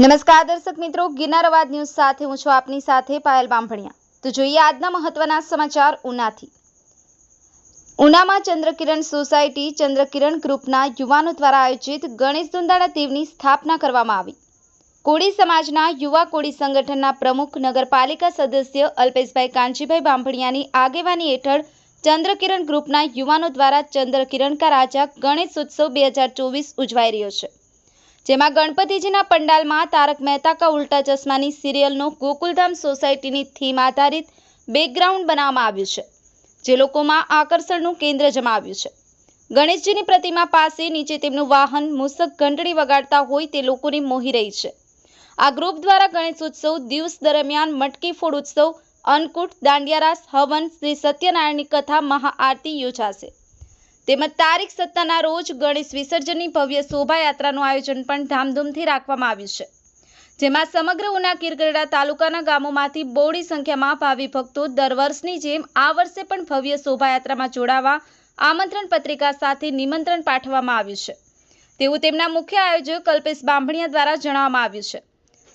નમસ્કાર દર્શક મિત્રો, ગિરનાર અવાજ ન્યૂઝ સાથે હું છું આપની સાથે પાયલ બામભણિયા. તો જોઈએ આજના મહત્વના સમાચાર ઉનાથી. ઉનામાં ચંદ્રકિરણ સોસાયટી, ચંદ્રકિરણ ગ્રુપના યુવાનો દ્વારા આયોજિત ગણેશ દુંદાળા દેવની સ્થાપના કરવામાં આવી. કોળી સમાજના યુવા કોળી સંગઠનના પ્રમુખ, નગરપાલિકા સદસ્ય અલ્પેશભાઈ કાંચીભાઈ બાંભણિયાની આગેવાની હેઠળ ચંદ્રકિરણ ગ્રુપના યુવાનો દ્વારા ચંદ્રકિરણ કા રાજા ગણેશ ઉત્સવ બે હજાર ચોવીસ ઉજવાઈ રહ્યો છે. જેમાં ગણપતિજીના પંડાલમાં તારક મહેતા કા ઉલ્ટા ચશ્માની સિરિયલનો ગોકુલધામ સોસાયટીની થીમ આધારિત બેકગ્રાઉન્ડ બનાવવામાં આવ્યું છે, જે લોકોમાં આકર્ષણનું કેન્દ્ર જમાવ્યું છે. ગણેશજીની પ્રતિમા પાસે નીચે તેમનું વાહન મૂસક ઘંટડી વગાડતા હોય તે લોકોને મોહી રહી છે. આ ગ્રુપ દ્વારા ગણેશ ઉત્સવ દિવસ દરમિયાન મટકી ફોડ ઉત્સવ, અન્નકૂટ, દાંડિયારાસ, હવન, શ્રી સત્યનારાયણની કથા, મહાઆરતી યોજાશે. તેમજ તારીખ સત્તાના રોજ ગણેશ વિસર્જનની ભવ્ય શોભાયાત્રાનું આયોજન પણ ધામધૂમથી રાખવામાં આવ્યું છે. જેમાં સમગ્ર ઉના કિરગરડા તાલુકાના ગામોમાંથી બહોળી સંખ્યામાં ભાવિ ભક્તો દર વર્ષની જેમ આ વર્ષે પણ ભવ્ય શોભાયાત્રામાં જોડાવા આમંત્રણ પત્રિકા સાથે નિમંત્રણ પાઠવવામાં આવ્યું છે. તેવું તેમના મુખ્ય આયોજક કલ્પેશ બાંભણિયા દ્વારા જણાવવામાં આવ્યું છે.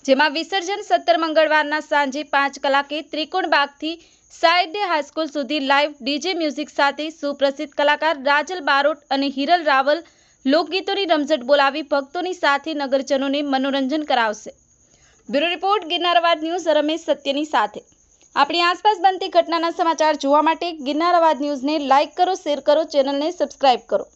જેમાં વિસર્જન સત્તર મંગળવારના સાંજે પાંચ કલાકે ત્રિકોણ બાગથી સાયડે હાઈસ્કૂલ સુધી લાઈવ ડીજે મ્યુઝિક સાથે સુપ્રસિદ્ધ કલાકાર રાજલ બારોટ અને હિરલ રાવલ લોકગીતોની રમઝટ બોલાવી ભક્તોની સાથે નગરજનોને મનોરંજન કરાવશે. Bureau report, Girnarwad news, Ramesh સત્યની સાથે. આપણી આસપાસ બનતી ઘટનાના સમાચાર જોવા માટે ગિરનાર અવાજ ન્યૂઝને લાઇક કરો, શેર કરો, ચેનલને સબસ્ક્રાઇબ કરો.